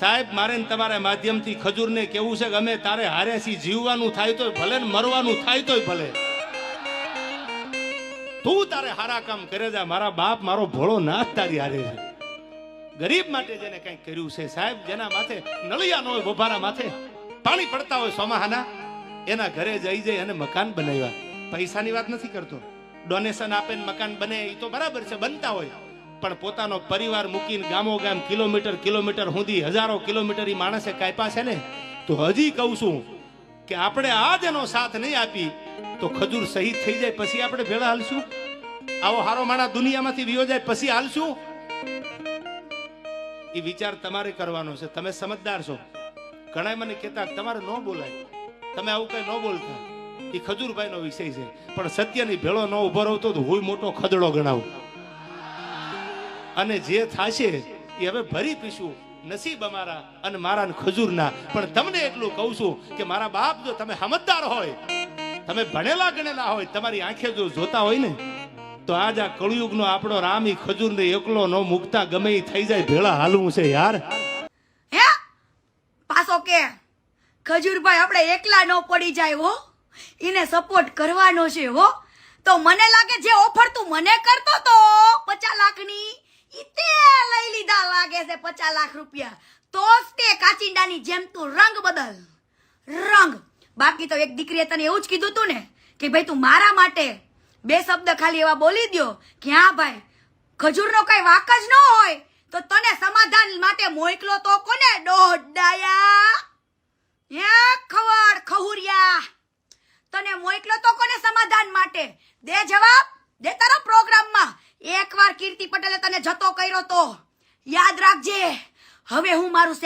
સાહેબ, મારે તમારા માધ્યમથી ખજૂરને કેવું છે કે અમે તારે હારે છીએ જીવવાનું થાય તોય ભલે ને મરવાનું થાય તોય ભલે. તું તારે હારા કામ કરે જા મારા બાપ, મારો ભોળો નાથ તારી હારે છે. ગરીબ માટે જેને કંઈક કર્યું છે સાહેબ, જેના માથે નળિયા ન હોય બોભારા માથે પાણી પડતા હોય સોમાહાના એના ઘરે જઈ જઈ અને મકાન બનાવ્યા. પૈસાની વાત નથી કરતો. ડોનેશન આપે મકાન બને એ તો બરાબર છે, બનતા હોય. પણ પોતાનો પરિવાર મૂકીને ગામો ગામ કિલોમીટર કિલોમીટર સુધી હજારો કિલોમીટર માણસે કાપ્યા છે ને, તો હજી કહું છું કે આપણે આજ એનો સાથ નહીં આપી, તો ખજૂર શહીદ થઈ જાય પછી આપણે ભેળા હાલશું? આવો હારો માણા દુનિયામાંથી વિયો જાય પછી હાલશું? એ વિચાર તમારે કરવાનો છે. તમે સમજદાર છો. ઘણા મને કહેતા, તમારે ન બોલાય. તમે આવું કઈ ન બોલતા. એ ખજૂરભાઈનો વિષય છે. પણ સત્યની ભેળો ન ઊભો રહો તો હું મોટો ખદડો ગણાવું. અને જે થાશે એ હવે ભરી પીશું. નસીબ અમારા અને મારા ખજૂરના. પણ તમને એટલું કહું છું કે મારા બાપ જો તમે સમજદાર હોય, તમે ભણેલા ગણેલા હોય, તમારી આંખે જો જોતા હોય ને, તો આજ આ કળિયુગનો આપણો રામ ઈ ખજૂરને એકલો ન મૂકતા ગમે ઈ થઈ જાય. ભેળા હાલવું છે યાર. હે? પાછો કે ખજૂરભાઈ આપણે એકલા ન પડી જાય હો. એને સપોર્ટ કરવાનો છે હો. તો મને લાગે જે ઓફર તું મને કરતો તો પચાસ લાખની તે લઈ લીધા લાગે છે પચાસ લાખ રૂપિયા. તો તે કાચિંડાની જેમ તું રંગ બદલ. રંગ. બાકી તો એક દીકરીએ તને એવું જ કીધું તું ને કે ભાઈ તું મારા માટે બે શબ્દ ખાલી એવા બોલી દ્યો કે હા ભાઈ, ખજૂરનો કઈ વાક જ ન હોય તો તને સમાધાન માટે મોકલો તો કોને? દોડાયા હે ખવડ ખહુરિયા. તને મોકલો તો કોને સમાધાન માટે? દે જવાબ. દે તારા પ્રોગ્રામમાં. એકવાર કીર્તિ પટેલે તને જતો કર્યો તો યાદ રાખજે. હવે હું મારું